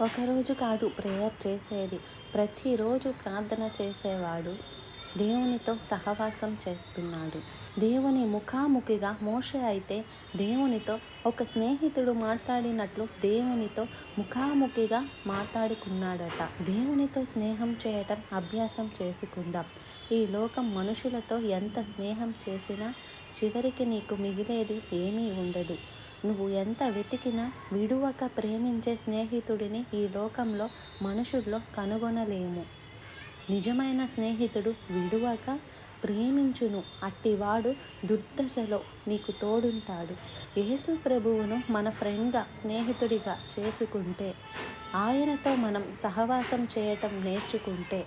ఒకరోజు కాదు ప్రేయర్ చేసేది. ప్రతిరోజు ప్రార్థన చేసేవాడు. దేవునితో సహవాసం చేస్తున్నాడు. దేవుని ముఖాముఖిగా మోషే అయితే దేవునితో ఒక స్నేహితుడు మాట్లాడినట్లు దేవునితో ముఖాముఖిగా మాట్లాడుకున్నాడట. దేవునితో స్నేహం చేయటం అభ్యాసం చేసుకుందాం. ఈ లోకం మనుషులతో ఎంత స్నేహం చేసినా చివరికి నీకు మిగిలేది ఏమీ ఉండదు. నువ్వు ఎంత వెతికినా విడువక ప్రేమించే స్నేహితుడిని ఈ లోకంలో మనుషుల్లో కనుగొనలేము. నిజమైన స్నేహితుడు విడువక ప్రేమించును. అట్టివాడు దుర్దశలో నీకు తోడుంటాడు. యేసు ప్రభువును మన ఫ్రెండ్గా స్నేహితుడిగా చేసుకుంటే ఆయనతో మనం సహవాసం చేయటం నేర్చుకుంటే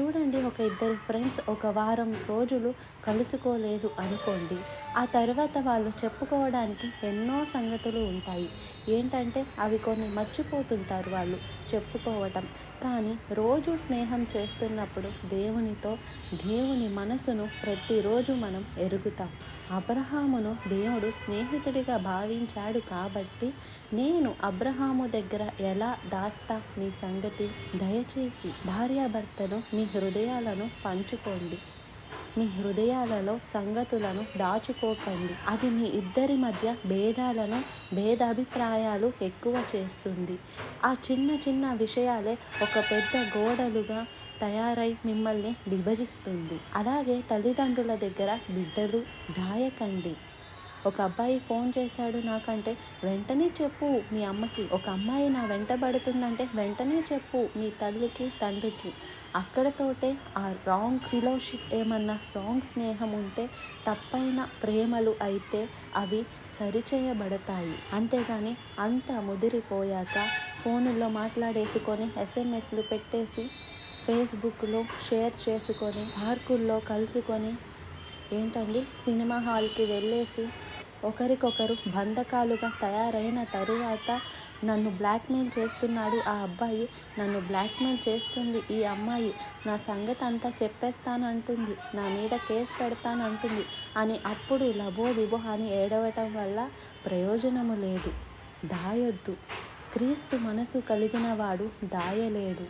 చూడండి ఒక ఇద్దరు ఫ్రెండ్స్ ఒక వారం రోజులు కలుసుకోలేదు అనుకోండి. ఆ తర్వాత వాళ్ళు చెప్పుకోవడానికి ఎన్నో సంగతులు ఉంటాయి. ఏంటంటే అవి కొన్ని మర్చిపోతుంటారు వాళ్ళు చెప్పుకోవటం. కానీ రోజు స్నేహం చేస్తున్నప్పుడు దేవునితో దేవుని మనసును ప్రతిరోజు మనం ఎరుగుతాం. అబ్రహామును దేవుడు స్నేహితుడిగా భావించాడు కాబట్టి నేను అబ్రహాము దగ్గర ఎలా దాస్తా నీ సంగతి? దయచేసి భార్యాభర్తలు మీ హృదయాలను పంచుకోండి. మీ హృదయాలలో సంగతులను దాచుకోకండి. అది మీ ఇద్దరి మధ్య భేదాలను భేదాభిప్రాయాలు ఎక్కువ చేస్తుంది. ఆ చిన్న చిన్న విషయాలే ఒక పెద్ద గోడలుగా తయారై మిమ్మల్ని విభజిస్తుంది. అలాగే తల్లిదండ్రుల దగ్గర బిడ్డలు దాయకండి. ఒక అబ్బాయి ఫోన్ చేశాడు నాకంటే వెంటనే చెప్పు మీ అమ్మకి. ఒక అమ్మాయి నా వెంటబడుతుందంటే వెంటనే చెప్పు మీ తల్లికి తండ్రికి. అక్కడతోటే ఆ రాంగ్ ఫిలోషిప్ ఏమన్నా రాంగ్ స్నేహం ఉంటే తప్పైన ప్రేమలు అయితే అవి సరిచేయబడతాయి. అంతేగాని అంత ముదిరిపోయాక ఫోనుల్లో మాట్లాడేసుకొని ఎస్ఎంఎస్లు పెట్టేసి ఫేస్బుక్లో షేర్ చేసుకొని పార్కుల్లో కలుసుకొని ఏంటండి? సినిమా హాల్కి వెళ్ళేసి ఒకరికొకరు బంధకాలుగా తయారైన తరువాత నన్ను బ్లాక్మెయిల్ చేస్తున్నాడు ఆ అబ్బాయి. నన్ను బ్లాక్మెయిల్ చేస్తుంది ఈ అమ్మాయి. నా సంగతి అంతా చెప్పేస్తానంటుంది. నా మీద కేసు పెడతానంటుంది అని అప్పుడు లబోదిబో అని ఏడవటం వల్ల ప్రయోజనము లేదు. దాయొద్దు. క్రీస్తు మనసు కలిగిన వాడు దాయలేడు.